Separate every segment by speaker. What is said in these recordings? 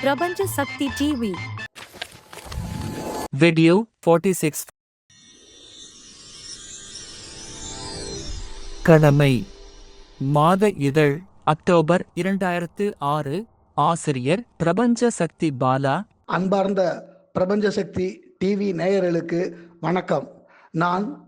Speaker 1: பிரபஞ்ச Sakthi TV
Speaker 2: Video 46 கடமை. மாத இதழ் அக்டோபர் இரண்டாயிரத்து ஆறு. ஆசிரியர் பிரபஞ்ச சக்தி பாலா.
Speaker 3: அன்பார்ந்த பிரபஞ்ச சக்தி டிவி நேயர்களுக்கு வணக்கம். நான்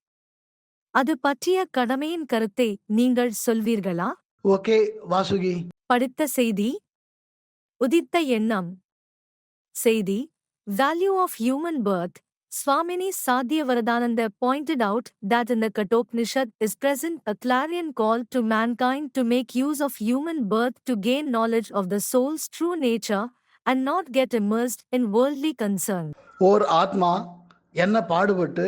Speaker 1: அது பற்றிய கடமையின் கருத்தை நீங்கள் சொல்வீர்களா
Speaker 3: ஓகே வாசுகி
Speaker 1: படித்த செய்தி உதித்த எண்ணம் செய்தி value of human birth Swamini Sadyavaradananda pointed out that in the Katopnishad is present a clarion call to mankind to make use of human birth to gain knowledge of the soul's true nature and not get immersed in worldly concern.
Speaker 3: ஓர் ஆத்மா என்ன பாடுபட்டு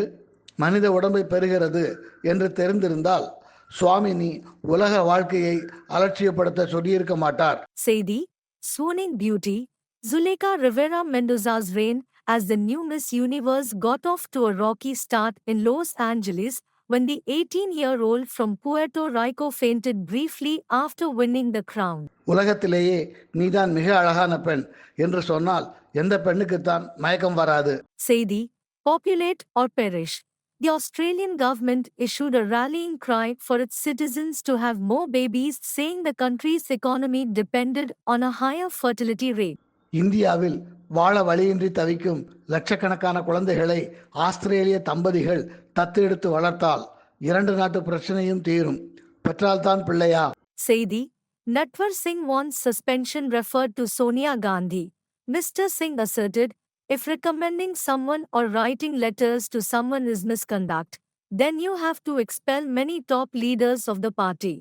Speaker 3: மனித உடம்பை பெறுகிறது என்று தெரிந்திருந்தால் சுவாமினி உலக வாழ்க்கையை அலட்சியப்படுத்த சொல்லியிருக்க மாட்டார்
Speaker 1: Seidi, swooning beauty, Zuleika Rivera Mendoza's reign as the new Miss Universe got off to a rocky start in Los Angeles when the 18-year-old from Puerto Rico fainted briefly after winning the crown.
Speaker 3: உலகத்திலேயே நீதான் மிக அழகான பெண் என்று சொன்னால் எந்த பெண்ணுக்குத்தான் மயக்கம் வராது
Speaker 1: Seidi, populate or perish. The Australian government issued a rallying cry for its citizens to have more babies, saying the country's economy depended on a higher fertility rate.
Speaker 3: இந்தியாவில் வாழ வழியின்றி தவிக்கும் லட்சக்கணக்கான குழந்தைகளை ஆஸ்திரேலிய தம்பதிகள் தத்தெடுத்து வளர்த்தால் இரண்டு நாட்டு பிரச்சனையும் தீரும் பெற்றால்தான் பிள்ளையா
Speaker 1: Seidi, Natwar Singh wants suspension referred to Sonia Gandhi. Mr. Singh asserted, if recommending someone or writing letters to someone is misconduct, then you have to expel many top leaders of the party.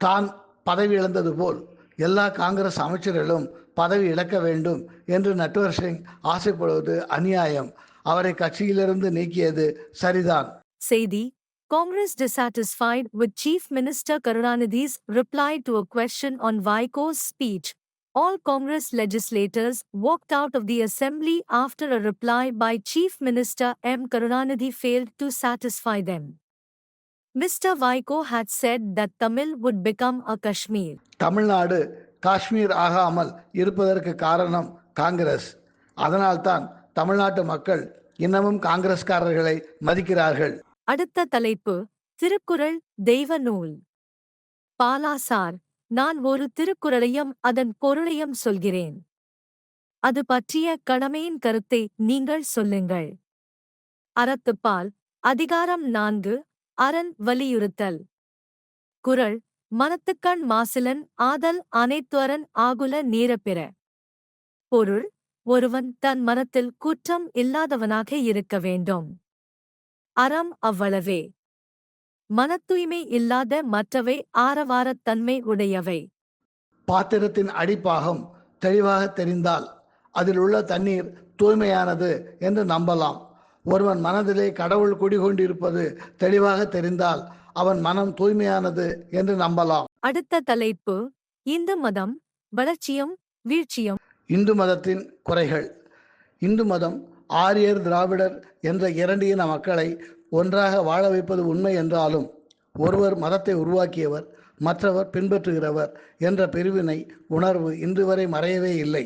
Speaker 3: தான் பதவி இழந்தது போல் எல்லா காங்கிரஸ் அமைச்சர்களும் பதவி இழக்க வேண்டும் என்று நட்வர் சிங் ஆசைப்படுவது அநியாயம் அவரை கட்சியிலிருந்து நீக்கியது சரிதான்
Speaker 1: Seidi, Congress dissatisfied with Chief Minister Karunanidhi's reply to a question on Vaiko's speech. All Congress legislators walked out of the assembly after a reply by Chief Minister M. Karunanidhi failed to satisfy them. Mr. Vaiko had said that Tamil would become a Kashmir.
Speaker 3: Tamil Nadu Kashmir ஆகாமல் இருப்பதற்கு காரணம் காங்கிரஸ் அதனால்தான் தமிழ்நாட்டு மக்கள் இன்னமும் காங்கிரஸ்காரர்களை மதிக்கிறார்கள்
Speaker 1: அடுத்த தலைப்பு திருக்குறள் தெய்வ நூல் பாலாசார் நான் ஒரு திருக்குறளையும் அதன் பொருளையும் சொல்கிறேன். அது பற்றிய கடமையின் கருத்தை நீங்கள் சொல்லுங்கள். அறத்துப்பால் அதிகாரம் நான்கு அரண் வலியுறுத்தல். குரல் மனத்துக்கண் மாசிலன் ஆதல் அனைத்துவரன் ஆகுல நீரப்பிற. பொருள் ஒருவன் தன் மனத்தில் குற்றம் இல்லாதவனாக இருக்க வேண்டும். அறம் அவ்வளவே. மனத்தூய்மை இல்லாத மற்றவை ஆரவாரத்தன்மை உடையவை.
Speaker 3: பாத்திரத்தின் அடிப்பாகம் தெளிவாக தெரிந்தால் அதில் உள்ள தண்ணீர் தூய்மையானது என்று நம்பலாம். ஒருவன் மனதிலே கடவுள் குடிகொண்டிருப்பது தெளிவாக தெரிந்தால் அவன் மனம் தூய்மையானது என்று நம்பலாம்.
Speaker 1: அடுத்த தலைப்பு இந்து மதம் வளர்ச்சியும் வீழ்ச்சியும்.
Speaker 3: இந்து மதத்தின் குறைகள். இந்து மதம் ஆரியர் திராவிடர் என்ற இரண்டு இன மக்களை ஒன்றாக வாழ வைப்பது உண்மை என்றாலும் ஒருவர் மதத்தை உருவாக்கியவர் மற்றவர் பின்பற்றுகிறவர் என்ற பிரிவினை உணர்வு இன்று வரை மறையவே இல்லை.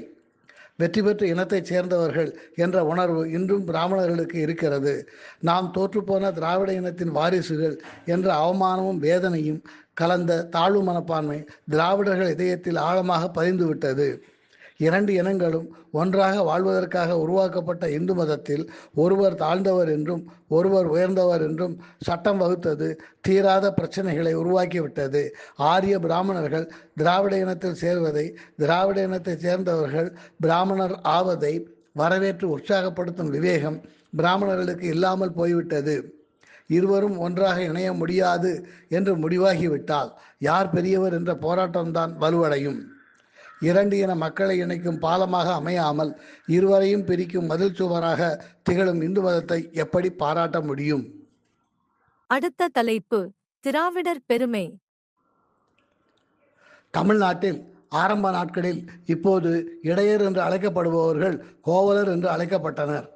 Speaker 3: வெற்றி பெற்ற இனத்தைச் சேர்ந்தவர்கள் என்ற உணர்வு இன்றும் பிராமணர்களுக்கு இருக்கிறது. நாம் தோற்றுப்போன திராவிட இனத்தின் வாரிசுகள் என்ற அவமானமும் வேதனையும் கலந்த தாழ்வு மனப்பான்மை திராவிடர்கள் இதயத்தில் ஆழமாக பதிந்துவிட்டது. இரண்டு இனங்களும் ஒன்றாக வாழ்வதற்காக உருவாக்கப்பட்ட இந்து மதத்தில் ஒருவர் தாழ்ந்தவர் என்றும் ஒருவர் உயர்ந்தவர் என்றும் சட்டம் வகுத்தது தீராத பிரச்சனைகளை உருவாக்கிவிட்டது. ஆரிய பிராமணர்கள் திராவிட இனத்தில் சேர்வதை திராவிட இனத்தைச் சேர்ந்தவர்கள் பிராமணர் ஆவதை வரவேற்று உற்சாகப்படுத்தும் விவேகம் பிராமணர்களுக்கு இல்லாமல் போய்விட்டது. இருவரும் ஒன்றாக இணைய முடியாது என்று முடிவாகிவிட்டால் யார் பெரியவர் என்ற போராட்டம்தான் வலுவடையும். இரண்டு இன மக்களை இணைக்கும் பாலமாக அமையாமல் இருவரையும் பிரிக்கும் மதில் சுவராக திகழும் இந்து மதத்தை எப்படி பாராட்ட முடியும்?
Speaker 1: அடுத்த தலைப்பு திராவிடர் பெருமை.
Speaker 3: தமிழ்நாட்டில் ஆரம்ப நாட்களில் இப்போது இடையர் என்று அழைக்கப்படுபவர்கள் கோவலர் என்று அழைக்கப்பட்டனர்.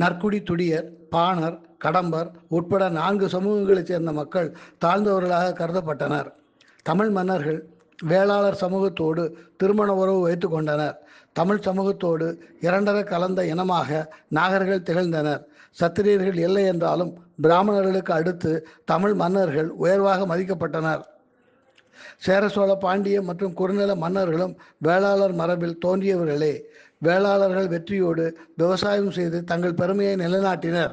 Speaker 3: நற்குடி துடியர் பாணர் கடம்பர் உட்பட நான்கு சமூகங்களைச் சேர்ந்த மக்கள் தாழ்ந்தவர்களாக கருதப்பட்டனர். தமிழ் மன்னர்கள் வேளாளர் சமூகத்தோடு திருமண உறவு வைத்து கொண்டனர். தமிழ் சமூகத்தோடு இரண்டர கலந்த இனமாக நாகர்கள் திகழ்ந்தனர். சத்திரியர்கள் இல்லை என்றாலும் பிராமணர்களுக்கு அடுத்து தமிழ் மன்னர்கள் உயர்வாக மதிக்கப்பட்டனர். சேர சோழ பாண்டிய மற்றும் குறுநில மன்னர்களும் வேளாளர் மரபில் தோன்றியவர்களே வேளாளர்கள் வெற்றியோடு விவசாயம் செய்து தங்கள் பெருமையை நிலைநாட்டினர்.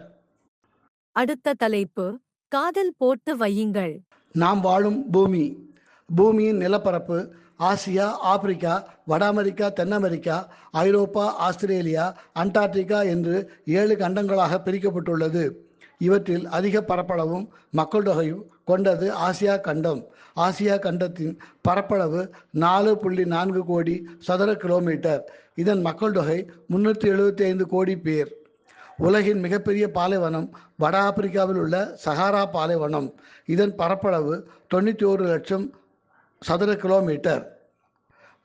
Speaker 1: அடுத்த தலைப்பு காதல் போட்டு வையுங்கள்.
Speaker 3: நாம் வாழும் பூமி. பூமியின் நிலப்பரப்பு ஆசியா ஆப்பிரிக்கா வட அமெரிக்கா தென் அமெரிக்கா ஐரோப்பா ஆஸ்திரேலியா அண்டார்டிகா என்று ஏழு கண்டங்களாக பிரிக்கப்பட்டுள்ளது. இவற்றில் அதிக பரப்பளவும் மக்கள் தொகையும் கொண்டது ஆசியா கண்டம். ஆசியா கண்டத்தின் பரப்பளவு நாலு புள்ளி நான்கு கோடி சதுர கிலோமீட்டர். இதன் மக்கள் தொகை முன்னூற்றி எழுபத்தி ஐந்து கோடி பேர். உலகின் மிகப்பெரிய பாலைவனம் வட ஆப்பிரிக்காவில் உள்ள சஹாரா பாலைவனம். இதன் பரப்பளவு தொண்ணூற்றி ஒரு லட்சம் சதுர கிலோமீட்டர்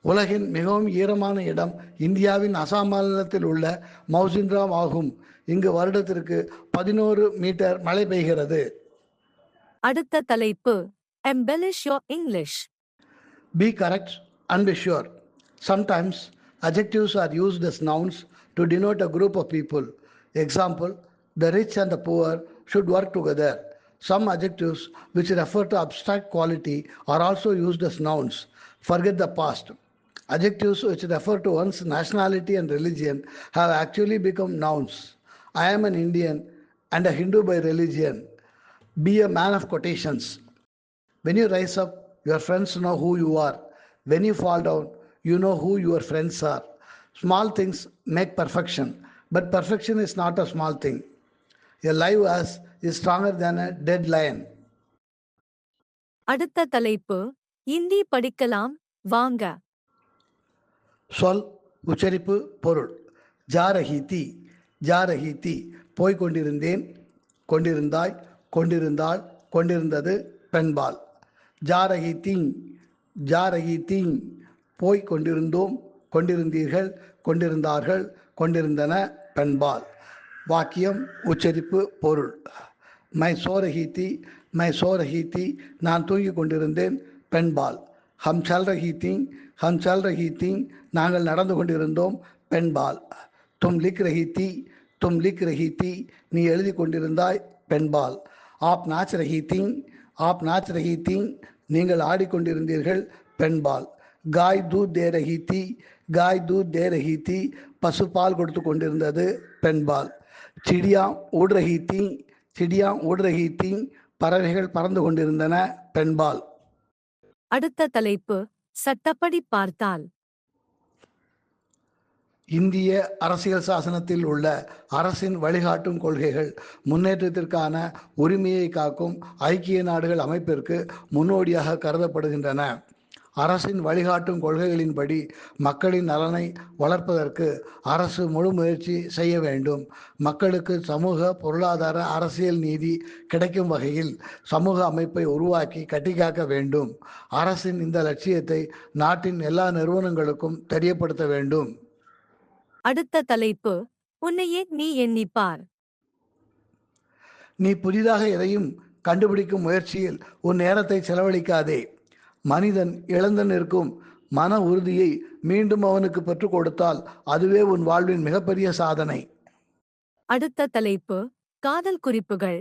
Speaker 3: உலகின் மிகவும் ஈரமான இடம் இந்தியாவின் அசாம் மாநிலத்தில் உள்ள மௌசின்ராம் ஆகும் இங்கு வருடத்திற்கு பதினோரு மீட்டர் மழை பெய்கிறது
Speaker 1: அடுத்த தலைப்பு embellish your English
Speaker 3: Be correct and be sure. Sometimes adjectives are used as nouns to denote a group of people. Example, the rich and the poor should work together. Some adjectives which refer to abstract quality are also used as nouns. Forget the past. Adjectives which refer to one's nationality and religion have actually become nouns. I am an Indian and a Hindu by religion. Be a man of quotations. When you rise up, your friends know who you are. When you fall down, you know who your friends are. Small things make perfection, but perfection is not a small thing. A live ass is stronger than a dead lion.
Speaker 1: அடுத்த தலைப்பு இந்தி படிக்கலாம் வாங்க.
Speaker 3: சொல் உச்சரிப்பு பொருள். ஜாரஹீதி ஜாரஹீதி போய்க் கொண்டிருந்தேன் கொண்டிருந்தாய் கொண்டிருந்தாள் கொண்டிருந்தது பெண்பால். ஜாரஹீதிங் ஜாரஹீதிங் போய்க் கொண்டிருந்தோம் கொண்டிருந்தீர்கள் கொண்டிருந்தார்கள் கொண்டிருந்தன பெண்பால். வாக்கியம் உச்சரிப்பு பொருள். மை சோரஹீத்தி மை சோரஹீத்தி நான் தூங்கிக் கொண்டிருந்தேன் பெண்பால் ஹம் சல் ரஹி ஹம் சல் ரஹி நாங்கள் நடந்து கொண்டிருந்தோம் பெண்பால் தும் லிக் ரஹீத்தி தும் லிக் ரஹீத்தி நீ எழுதி கொண்டிருந்தாய் பெண்பால் ஆப் நாச் ரஹீத்திங் ஆப் நாச் ரஹீத்திங் நீங்கள் ஆடிக்கொண்டிருந்தீர்கள் பெண்பால் காய் தூத் தே ரஹீத்தி காய் தூத் தே ரஹீத்தி பசு பால் கொடுத்து கொண்டிருந்தது பெண்பால் சிடியா உட் ரஹீத்திங் சிடியா ஊட் ரஹி தீ பறவைகள் பறந்து கொண்டிருந்தன பெண்பால்.
Speaker 1: அடுத்த தலைப்பு சட்டப்படி பார்த்தால்.
Speaker 3: இந்திய அரசியல் சாசனத்தில் உள்ள அரசின் வழிகாட்டும் கொள்கைகள் முன்னேற்றத்திற்கான உரிமையை காக்கும் ஐக்கிய நாடுகள் அமைப்பிற்கு முன்னோடியாக கருதப்படுகின்றன. அரசின் வழிகாட்டும் கொள்கைகளின்படி மக்களின் நலனை வளர்ப்பதற்கு அரசு முழு முயற்சி செய்ய வேண்டும். மக்களுக்கு சமூக பொருளாதார அரசியல் நீதி கிடைக்கும் வகையில் சமூக அமைப்பை உருவாக்கி கட்டிக்காக்க வேண்டும். அரசின் இந்த லட்சியத்தை நாட்டின் எல்லா நிறுவனங்களுக்கும் தெரியப்படுத்த வேண்டும்.
Speaker 1: அடுத்த தலைப்பு உன்னையே நீ எண்ணிப்பார்.
Speaker 3: நீ புதிதாக எதையும் கண்டுபிடிக்கும் முயற்சியில் உன் நேரத்தை செலவழிக்காதே. மனிதன் இழந்து நிற்கும் மன உறுதியை மீண்டும் அவனுக்கு பெற்றுக் கொடுத்தால் அதுவே உன் வாழ்வின் மிகப்பெரிய சாதனை.
Speaker 1: அடுத்த தலைப்பு காதல் குறிப்புகள்.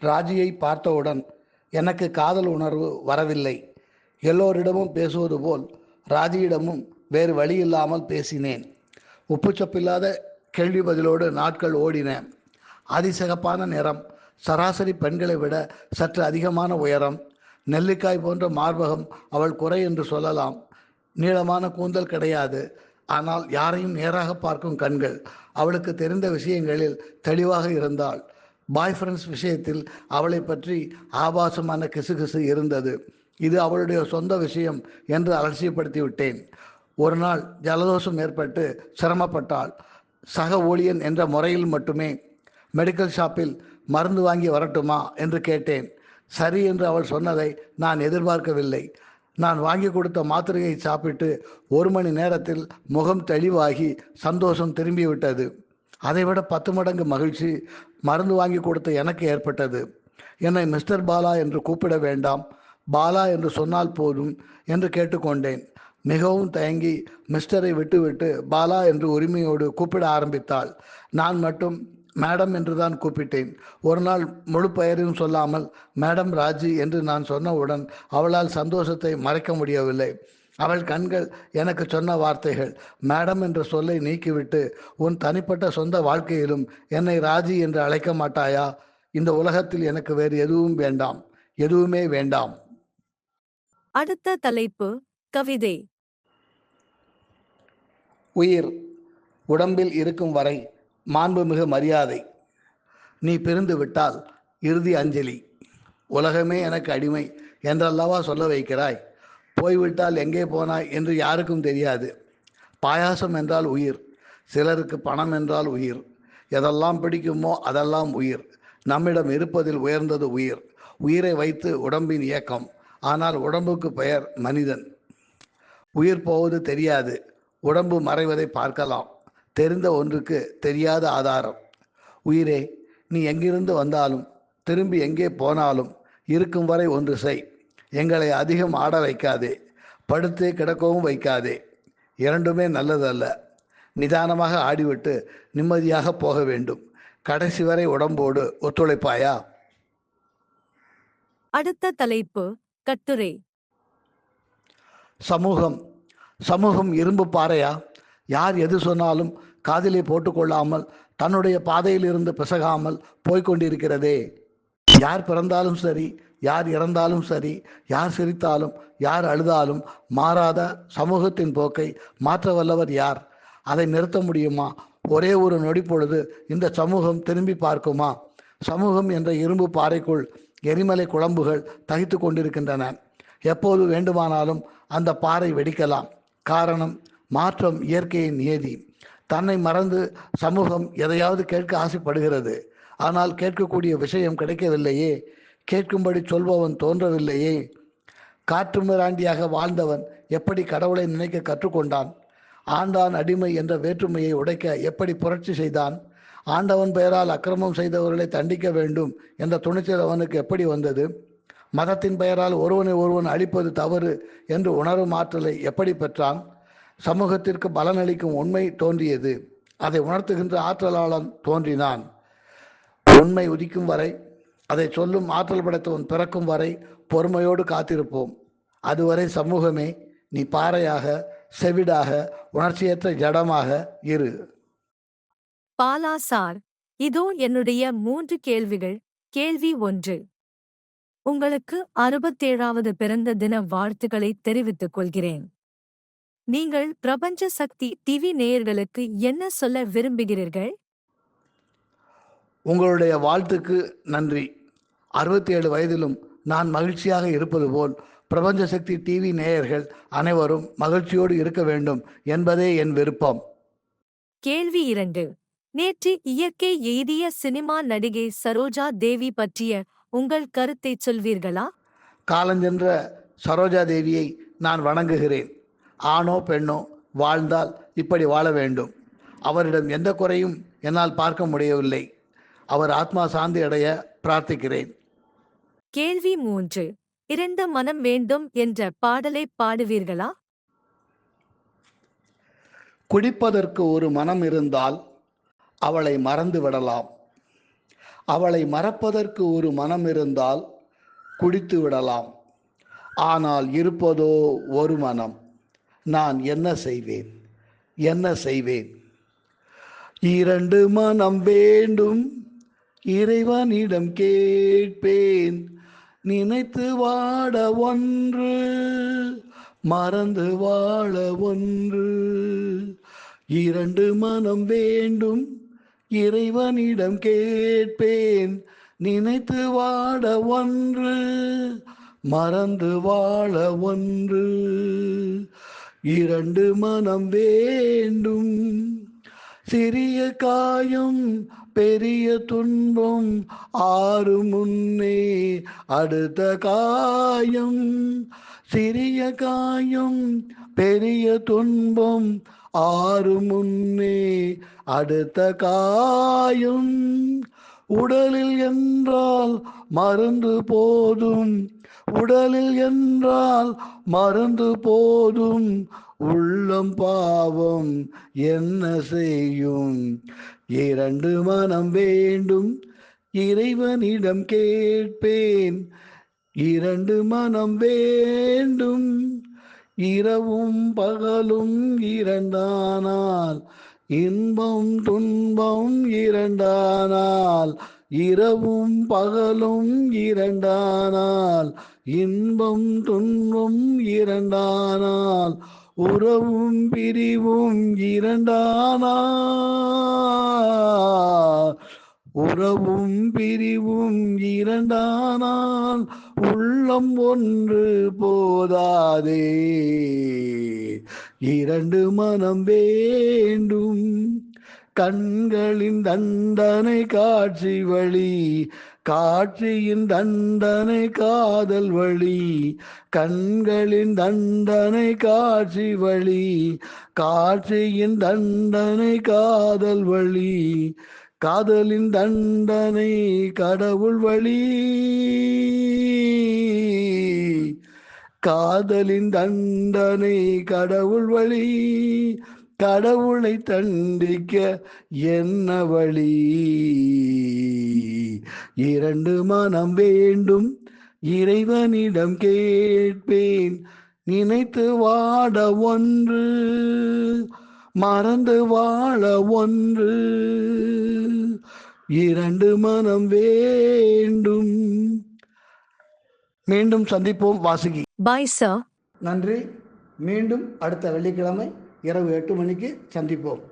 Speaker 3: ராஜியை பார்த்தவுடன் எனக்கு காதல் உணர்வு வரவில்லை. எல்லோரிடமும் பேசுவது போல் ராஜியிடமும் வேறு வழி இல்லாமல் பேசினேன். உப்புச்சப்பில்லாத கேள்வி பதிலோடு நாட்கள் ஓடின. அதிசகப்பான நிறம் சராசரி பெண்களை விட சற்று அதிகமான உயரம் நெல்லிக்காய் போன்ற மார்பகம் அவள் குறை என்று சொல்லலாம். நீளமான கூந்தல் கிடையாது. ஆனால் யாரையும் நேராக பார்க்கும் கண்கள். அவளுக்கு தெரிந்த விஷயங்களில் தெளிவாக இருந்தாள். பாய் ஃப்ரெண்ட்ஸ் விஷயத்தில் அவளை பற்றி ஆபாசமான கிசுகிசு இருந்தது. இது அவளுடைய சொந்த விஷயம் என்று அலட்சியப்படுத்தி விட்டேன் ஒரு நாள் ஜலதோஷம் ஏற்பட்டு சிரமப்பட்டாள். சக ஊழியன் என்ற முறையில் மட்டுமே மெடிக்கல் ஷாப்பில் மருந்து வாங்கி வரட்டுமா? என்று கேட்டேன். சரி என்று அவள் சொன்னதை நான் எதிர்பார்க்கவில்லை. நான் வாங்கி கொடுத்த மாத்திரையை சாப்பிட்டு ஒரு மணி நேரத்தில் முகம் தெளிவாகி சந்தோஷம் திரும்பிவிட்டது. அதைவிட பத்து மடங்கு மகிழ்ச்சி மருந்து வாங்கி கொடுத்த எனக்கு ஏற்பட்டது. என்னை மிஸ்டர் பாலா என்று கூப்பிட வேண்டாம். பாலா என்று சொன்னால் போதும் என்று கேட்டுக்கொண்டேன். மிகவும் தயங்கி மிஸ்டரை விட்டுவிட்டு பாலா என்று உரிமையோடு கூப்பிட ஆரம்பித்தாள். நான் மட்டும் மேடம் என்று தான் கூப்பிட்டேன். ஒரு நாள் முழு பெயரையும் சொல்லாமல் மேடம் ராஜி என்று நான் சொன்னவுடன் அவளால் சந்தோஷத்தை மறைக்க முடியவில்லை. அவள் கண்கள் எனக்கு சொன்ன வார்த்தைகள் மேடம் என்ற சொல்லை நீக்கிவிட்டு உன் தனிப்பட்ட சொந்த வாழ்க்கையிலும் என்னை ராஜி என்று அழைக்க மாட்டாயா? இந்த உலகத்தில் எனக்கு வேறு எதுவும் வேண்டாம் எதுவுமே வேண்டாம்.
Speaker 1: அடுத்த தலைப்பு கவிதை.
Speaker 3: உயிர் உடம்பில் இருக்கும் வரை மாண்புமிகு மரியாதை. நீ பிரிந்து விட்டால் இறுதி அஞ்சலி. உலகமே எனக்கு அடிமை என்றல்லவா சொல்ல வைக்கிறாய்? போய்விட்டால் எங்கே போனாய் என்று யாருக்கும் தெரியாது. பாயாசம் என்றால் உயிர் சிலருக்கு பணம் என்றால் உயிர். எதெல்லாம் பிடிக்குமோ அதெல்லாம் உயிர். நம்மிடம் இருப்பதில் உயர்ந்தது உயிர். உயிரை வைத்து உடம்பின் இயக்கம். ஆனால் உடம்புக்கு பெயர் மனிதன். உயிர் போவது தெரியாது. உடம்பு மறைவதை பார்க்கலாம். தெரிந்த ஒன்றுக்கு தெரியாத ஆதாரம். உயிரே நீ எங்கிருந்து வந்தாலும் திரும்பி எங்கே போனாலும் இருக்கும் வரை ஒன்று செய். எங்களை அதிகம் ஆட வைக்காதே படுத்தே கிடக்கவும் வைக்காதே. இரண்டுமே நல்லதல்ல. நிதானமாக ஆடிவிட்டு நிம்மதியாக போக வேண்டும். கடைசி வரை உடம்போடு ஒத்துழைப்பாயா?
Speaker 1: அடுத்த தலைப்பு கட்டுரை.
Speaker 3: சமூகம். சமூகம் இரும்பு பாறையா? யார் எது சொன்னாலும் காதிலே போட்டுக்கொள்ளாமல் தன்னுடைய பாதையில் இருந்து பிசகாமல் போய்க்கொண்டிருக்கிறதே. யார் பிறந்தாலும் சரி யார் இறந்தாலும் சரி யார் சிரித்தாலும் யார் அழுதாலும் மாறாத சமூகத்தின் போக்கை மாற்ற வல்லவர் யார்? அதை நிறுத்த முடியுமா? ஒரே ஒரு நொடி பொழுது இந்த சமூகம் திரும்பி பார்க்குமா? சமூகம் என்ற இரும்பு பாறைக்குள் எரிமலை குழம்புகள் தகித்து கொண்டிருக்கின்றன. எப்போது வேண்டுமானாலும் அந்த பாறை வெடிக்கலாம். காரணம் மாற்றம் இயற்கையின் நியதி தன்னை மறந்து சமூகம் எதையாவது கேட்க ஆசைப்படுகிறது. ஆனால் கேட்கக்கூடிய விஷயம் கிடைக்கவில்லையே. கேட்கும்படி சொல்பவன் தோன்றவில்லையே. காற்று மிராண்டியாக வாழ்ந்தவன் எப்படி கடவுளை நினைக்க கற்றுக்கொண்டான்? ஆண்டான் அடிமை என்ற வேற்றுமையை உடைக்க எப்படி புரட்சி செய்தான்? ஆண்டவன் பெயரால் அக்கிரமம் செய்தவர்களை தண்டிக்க வேண்டும் என்ற துணிச்சல் அவனுக்கு எப்படி வந்தது? மதத்தின் பெயரால் ஒருவனை ஒருவன் அழிப்பது தவறு என்று உணரும் ஆற்றலை எப்படி பெற்றான்? சமூகத்திற்கு பலனளிக்கும் உண்மை தோன்றியது. அதை உணர்த்துகின்ற ஆற்றலாளன் தோன்றினான். உண்மை உதிக்கும் வரை அதை சொல்லும் ஆற்றல் படைத்தவன் பிறக்கும் வரை பொறுமையோடு காத்திருப்போம். அதுவரை சமூகமே நீ பாறையாக செவிடாக உணர்ச்சியற்ற ஜடமாக இரு.
Speaker 1: பாலா சார் இதோ என்னுடைய மூன்று கேள்விகள். கேள்வி ஒன்று. உங்களுக்கு அறுபத்தேழாவது பிறந்த தின வாழ்த்துக்களை தெரிவித்துக் கொள்கிறேன். நீங்கள் பிரபஞ்ச சக்தி டிவி நேயர்களுக்கு என்ன சொல்ல விரும்புகிறீர்கள்?
Speaker 3: உங்களுடைய வாழ்த்துக்கு நன்றி. அறுபத்தி ஏழு வயதிலும் நான் மகிழ்ச்சியாக இருப்பது போல் பிரபஞ்ச சக்தி டிவி நேயர்கள் அனைவரும் மகிழ்ச்சியோடு இருக்க வேண்டும் என்பதே என் விருப்பம்.
Speaker 1: கேள்வி இரண்டு. நேற்று இயற்கை எய்திய சினிமா நடிகை சரோஜா தேவி பற்றிய உங்கள் கருத்தைச் சொல்வீர்களா?
Speaker 3: காலஞ்சென்ற சரோஜா தேவியை நான் வணங்குகிறேன். ஆணோ பெண்ணோ வாழ்ந்தால் இப்படி வாழ வேண்டும். அவரிடம் எந்த குறையும் என்னால் பார்க்க முடியவில்லை. அவர் ஆத்மா சாந்தி அடைய பிரார்த்திக்கிறேன்.
Speaker 1: கேள்வி மூன்று. இரண்டு மனம் வேண்டும் என்ற பாடலை பாடுவீர்களா?
Speaker 3: குடிப்பதற்கு ஒரு மனம் இருந்தால் அவளை மறந்து விடலாம். அவளை மறப்பதற்கு ஒரு மனம் இருந்தால் குடித்து விடலாம். ஆனால் இருப்பதோ ஒரு மனம். நான் என்ன செய்வேன்? என்ன செய்வேன்? இரண்டு மனம் வேண்டும் இறைவனிடம் கேட்பேன். நினைத்து வாட ஒன்று மறந்து வாழ ஒன்று. இரண்டு மனம் வேண்டும் இறைவனிடம் கேட்பேன். நினைத்து வாட ஒன்று மறந்து வாழ ஒன்று. இரண்டு மனம் வேண்டும். சிறிய காயம் பெரிய துன்பம் ஆறு முன்னே அடுத்த காயம். சிறிய காயம் பெரிய துன்பம் ஆறு முன்னே அடுத்த காயம். உடலில் என்றால் மருந்து போதும் உடலில் என்றால் மருந்து போதும். உள்ளம் பாவம் என்ன செய்யும்? இரண்டு மனம் வேண்டும். இறைவனிடம் கேட்பேன். இரண்டு மனம் வேண்டும். இரவும் பகலும் இரண்டானால். இன்பம் துன்பம் இரண்டானால். இரவும் பகலும் இரண்டானால். இன்பம் துன்பம் இரண்டானால் உறவும் பிரிவும் இரண்டானால். உறவும் பிரிவும் இரண்டானால் உள்ளம் ஒன்று போதாதே. இரண்டு மனம் வேண்டும் கண்களின் தண்டனை காட்சி வழி காட்சியின் தண்டனை காதல் வழி. கண்களின் தண்டனை காட்சி வழி. காட்சியின் தண்டனை காதல் வழி. காதலின் தண்டனை கடவுள் வழி. காதலின் தண்டனை கடவுள் வழி. கடவுளை தண்டிக்க என்ன வழி? இரண்டு மனம் வேண்டும் இறைவனிடம் கேட்பேன். நினைத்து வாட ஒன்று மறந்து வாழ ஒன்று. இரண்டு மனம் வேண்டும். மீண்டும் சந்திப்போம் வாசுகி.
Speaker 1: பாய் சார்
Speaker 3: நன்றி. மீண்டும் அடுத்த வெள்ளிக்கிழமை இரவு எட்டு மணிக்கு சந்திப்போம்.